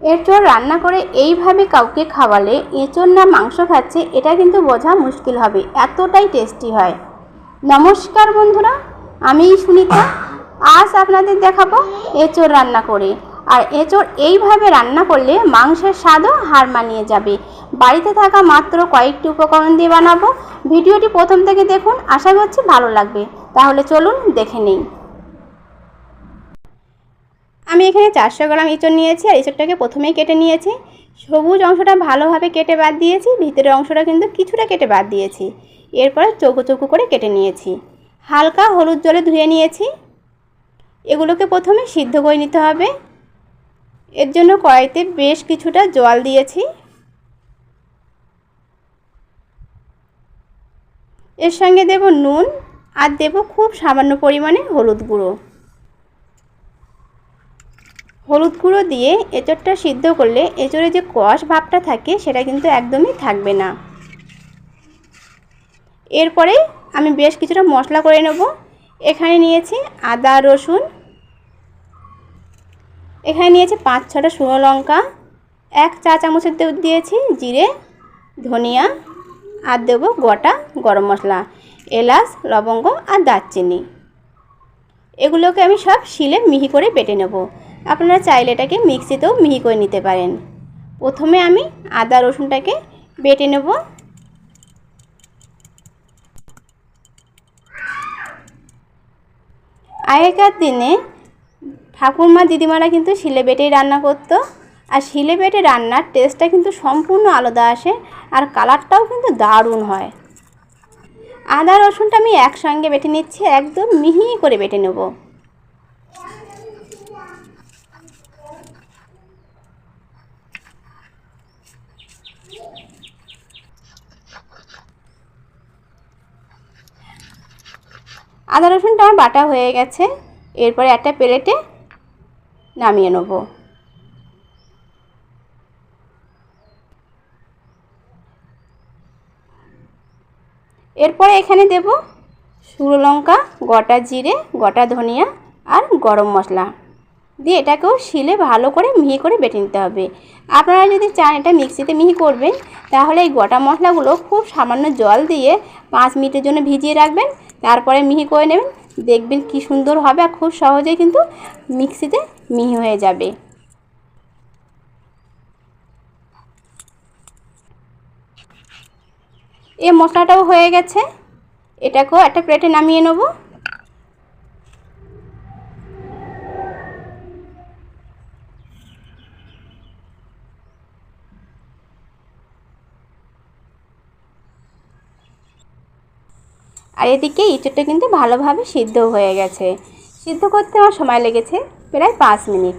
এঁচড় রান্না করে এইভাবে কাউকে খাওয়ালে এঁচড় না মাংস খাচ্ছে, এটা কিন্তু বোঝা মুশকিল হবে। এতটাই টেস্টি হয়। নমস্কার বন্ধুরা, আমি সুনিতা। আজ আপনাদের দেখাবো এঁচড় রান্না করে। আর এঁচড় এইভাবে রান্না করলে মাংসের স্বাদও হার মানিয়ে যাবে। বাড়িতে থাকা মাত্র কয়েকটি উপকরণ দিয়ে বানাবো। ভিডিওটি প্রথম থেকে দেখুন, আশা করছি ভালো লাগবে। তাহলে চলুন দেখে নিই। আমি এখানে চারশো গ্রাম ইঁচড় নিয়েছি আর ইঁচড়টাকে প্রথমেই কেটে নিয়েছি। সবুজ অংশটা ভালোভাবে কেটে বাদ দিয়েছি, ভিতরের অংশটা কিন্তু কিছুটা কেটে বাদ দিয়েছি। এরপরে চৌকো চৌকো করে কেটে নিয়েছি। হালকা হলুদ জলে ধুয়ে নিয়েছি। এগুলোকে প্রথমে সিদ্ধ করে নিতে হবে। এর জন্য কড়াইতে বেশ কিছুটা জল দিয়েছি। এর সঙ্গে দেব নুন আর দেব খুব সামান্য পরিমাণে হলুদ গুঁড়ো। হলুদ গুঁড়ো দিয়ে এঁচড়টা সিদ্ধ করলে এঁচড়ে যে কষ ভাবটা থাকে, সেটা কিন্তু একদমই থাকবে না। এরপরে আমি বেশ কিছুটা মশলা করে নেব। এখানে নিয়েছি আদা, রসুন। এখানে নিয়েছি পাঁচ ছটা শুকনো লঙ্কা। এক চা চামচের দিয়েছি জিরে, ধনিয়া। আর দেব গোটা গরম মশলা, এলাচ, লবঙ্গ আর দারচিনি। এগুলোকে আমি সব শিলে মিহি করে বেটে নেব। আপনারা চাইলে এটাকে মিক্সিতেও মিহি করে নিতে পারেন। প্রথমে আমি আদা রসুনটাকে বেটে নেব। আগেকার দিনে ঠাকুরমা দিদিমারা কিন্তু শিলে বেটেই রান্না করতো, আর শিলে বেটে রান্নার টেস্টটা কিন্তু সম্পূর্ণ আলাদা আসে, আর কালারটাও কিন্তু দারুণ হয়। আদা রসুনটা আমি একসঙ্গে বেটে নিচ্ছি, একদম মিহি করে বেটে নেব। আদা রসুনটা আমার বাটা হয়ে গেছে। এরপরে একটা প্লেটে নামিয়ে নেব। এরপরে এখানে দেব শুকনো লঙ্কা, গোটা জিরে, গোটা ধনিয়া আর গরম মশলা। দিয়ে এটাকেও শিলে ভালো করে মিহি করে বেটে নিতে হবে। আপনারা যদি চান এটা মিক্সিতে মিহি করবেন, তাহলে এই গোটা মশলাগুলো খুব সামান্য জল দিয়ে পাঁচ মিনিটের জন্য ভিজিয়ে রাখবেন, তারপরে মিহি করে নেবেন। দেখবেন কি সুন্দর হবে আর খুব সহজেই কিন্তু মিক্সিতে মিহি হয়ে যাবে। এ মশলাটাও হয়ে গেছে। এটাকেও একটা প্লেটে নামিয়ে নেব। আর এদিকে ইঁচড়টা কিন্তু ভালোভাবে সিদ্ধ হয়ে গেছে। সিদ্ধ করতে আমার সময় লেগেছে প্রায় পাঁচ মিনিট।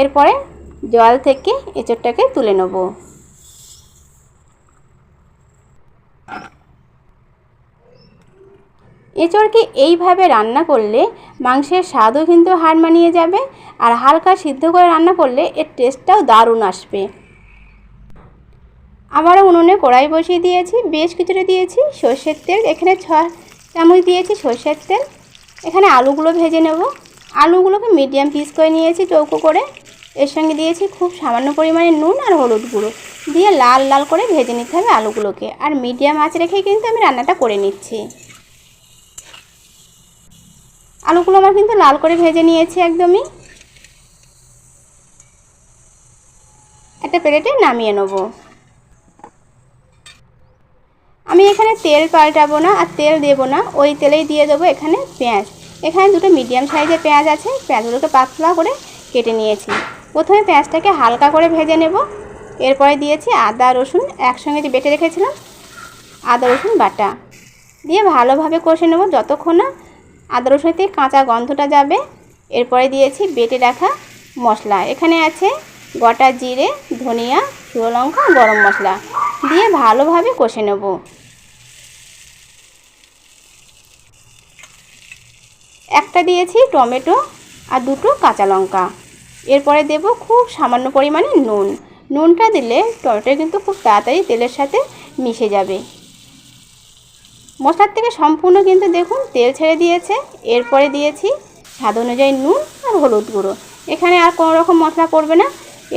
এরপরে জল থেকে এঁচড়টাকে তুলে নেব। এঁচড়কে এইভাবে রান্না করলে মাংসের স্বাদও কিন্তু হার মানিয়ে যাবে, আর হালকা সিদ্ধ করে রান্না করলে এর টেস্টটাও দারুণ আসবে। আবারও উনুনে কড়াই বসিয়ে দিয়েছি, বেশ কিছুটা দিয়েছি, সর্ষের তেল, এখানে ছ চামচ দিয়েছি সর্ষের তেল। এখানে আলুগুলো ভেজে নেব। আলুগুলোকে মিডিয়াম পিস করে নিয়েছি চৌকো করে। এর সঙ্গে দিয়েছি খুব সামান্য পরিমাণে নুন আর হলুদ গুঁড়ো। দিয়ে লাল লাল করে ভেজে নিতে হবে আলুগুলোকে। আর মিডিয়াম আঁচ রেখে কিন্তু আমি রান্নাটা করে নিচ্ছি। আলুগুলো আমার কিন্তু লাল করে ভেজে নিয়েছি একদমই। একটা প্লেটে নামিয়ে নেব। আমি এখানে তেল পাল্টাবো না আর তেল দেবো না। ওই তেলেই দিয়ে দেবো এখানে পেঁয়াজ। এখানে দুটো মিডিয়াম সাইজের পেঁয়াজ আছে। পেঁয়াজগুলোকে পাতলা করে কেটে নিয়েছি। প্রথমে পেঁয়াজটাকে হালকা করে ভেজে নেব। এরপরে দিয়েছি আদা, রসুন একসঙ্গে যে বেটে রেখেছিলাম, আদা, রসুন বাটা। দিয়ে ভালোভাবে কষে নেব যতক্ষণ না আদা রসুন থেকে কাঁচা গন্ধটা যাবে। এরপরে দিয়েছি বেটে রাখা মশলা। এখানে আছে গোটা জিরে, ধনিয়া, শুকনো লঙ্কা, গরম মশলা। দিয়ে ভালোভাবে কষে নেব একটা দিয়েছি টমেটো আর দুটো কাঁচা লঙ্কা। এরপরে দেব খুব সামান্য পরিমাণে নুন। নুনটা দিলে টমেটো কিন্তু খুব তাড়াতাড়ি তেলের সাথে মিশে যাবে। মশলার থেকে সম্পূর্ণ কিন্তু দেখুন তেল ছেড়ে দিয়েছে। এরপরে দিয়েছি স্বাদ অনুযায়ী নুন আর হলুদ গুঁড়ো। এখানে আর কোনো রকম মশলা পড়বে না।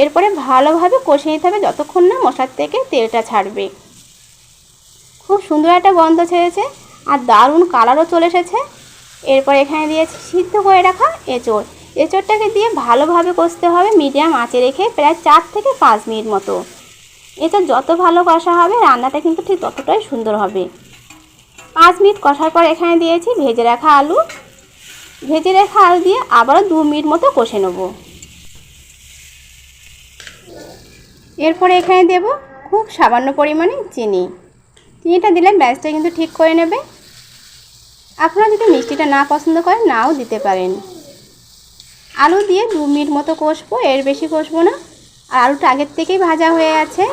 এরপরে ভালোভাবে কষে নিতে হবে যতক্ষণ না মশলার থেকে তেলটা ছাড়বে। খুব সুন্দর একটা গন্ধ ছেড়েছে আর দারুণ কালারও চলে এসেছে। এরপর এখানে দিয়েছি সিদ্ধ করে রাখা এঁচড়। এঁচড়টাকে দিয়ে ভালোভাবে কষতে হবে মিডিয়াম আঁচে রেখে প্রায় চার থেকে পাঁচ মিনিট মতো। এঁচড় যত ভালো কষা হবে, রান্নাটা কিন্তু ঠিক ততটাই সুন্দর হবে। পাঁচ মিনিট কষার পর এখানে দিয়েছি ভেজে রাখা আলু। ভেজে রাখা আলু দিয়ে আবারও দু মিনিট মতো কষে নেব। এরপরে এখানে দেব খুব সামান্য পরিমাণে চিনি। চিনিটা দিলে ব্যাসটা কিন্তু ঠিক করে নেবে। আপনারা যদি মিষ্টিটা না পছন্দ করেন, নাও দিতে পারেন। আলু দিয়ে দু মিনিট মতো কষবো, এর বেশি কষবো না। আর আলুটা আগের থেকেই ভাজা হয়ে আছে।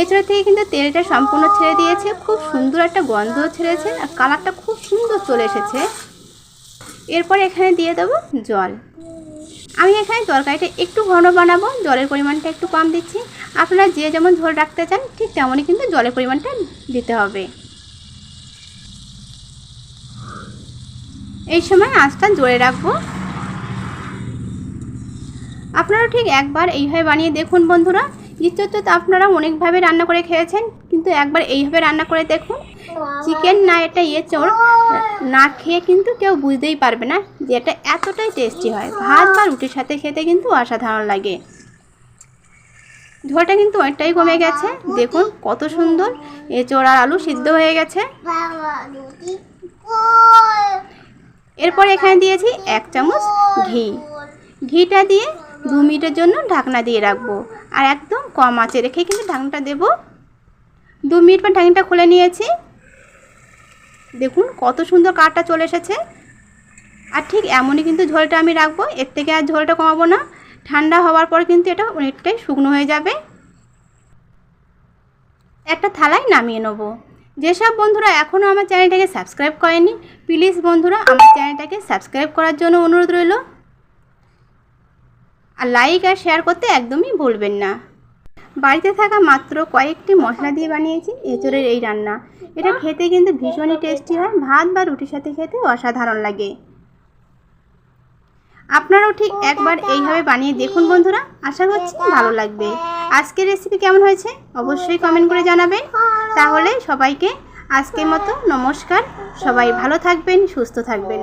এছাড়া থেকে কিন্তু তেলটা সম্পূর্ণ ছেড়ে দিয়েছে। খুব সুন্দর একটা গন্ধ ছেড়েছে আর কালারটা খুব সুন্দর চলে এসেছে। এরপর এখানে দিয়ে দেবো জল। আমি এখানে তরকারিটা একটু ঘন বানাবো, জলের পরিমাণটা একটু কম দিচ্ছি। আপনারা যে যেমন ঝোল রাখতে চান, ঠিক তেমনই কিন্তু জলের পরিমাণটা দিতে হবে। এই সময় আঁচটা জোরে রাখব। আপনারা ঠিক একবার এইভাবে বানিয়ে দেখুন বন্ধুরা। ইচ্ছতে তো আপনারা অনেকভাবে রান্না করে খেয়েছেন, কিন্তু একবার এইভাবে রান্না করে দেখুন। চিকেন না, এটা ইয়ে চোর। না খেয়ে কিন্তু কেউ বুঝতেই পারবে না যে এটা এতটাই টেস্টি হয়। ভাত বা রুটির সাথে খেতে কিন্তু অসাধারণ লাগে। ঝোলটা কিন্তু অনেকটাই কমে গেছে। দেখুন কত সুন্দর। এঁচোড় আর আলু সিদ্ধ হয়ে গেছে। এরপর এখানে দিয়েছি এক চামচ ঘি। ঘিটা দিয়ে দু মিনিটের জন্য ঢাকনা দিয়ে রাখব। আর একদম কম আঁচে রেখে কিন্তু ঢাকনাটা দেবো। দু মিনিট পর ঢাকনাটা খুলে নিয়েছি। দেখুন কত সুন্দর কাঠটা চলে এসেছে। আর ঠিক এমনই কিন্তু ঝোলটা আমি রাখব। এর থেকে আর ঝোলটা কমাবো না। ঠান্ডা হওয়ার পর কিন্তু এটা অনেকটাই শুকনো হয়ে যাবে। একটা থালায় নামিয়ে নেব। যেসব বন্ধুরা এখনও আমার চ্যানেলটাকে সাবস্ক্রাইব করেনি, প্লিজ বন্ধুরা আমার চ্যানেলটাকে সাবস্ক্রাইব করার জন্য অনুরোধ রইল। আর লাইক আর শেয়ার করতে একদমই ভুলবেন না। বাড়িতে থাকা মাত্র কয়েকটি মশলা দিয়ে বানিয়েছি, এঁচড়ের এই রান্না। এটা খেতে কিন্তু ভীষণই টেস্টি হয়, ভাত বা রুটির সাথে খেতে অসাধারণ লাগে। আপনারাও ঠিক একবার এইভাবে বানিয়ে দেখুন বন্ধুরা, আশা করছি ভালো লাগবে। আজকের রেসিপি কেমন হয়েছে, অবশ্যই কমেন্ট করে জানাবেন। তাহলে সবাইকে আজকের মতো নমস্কার। সবাই ভালো থাকবেন সুস্থ থাকবেন।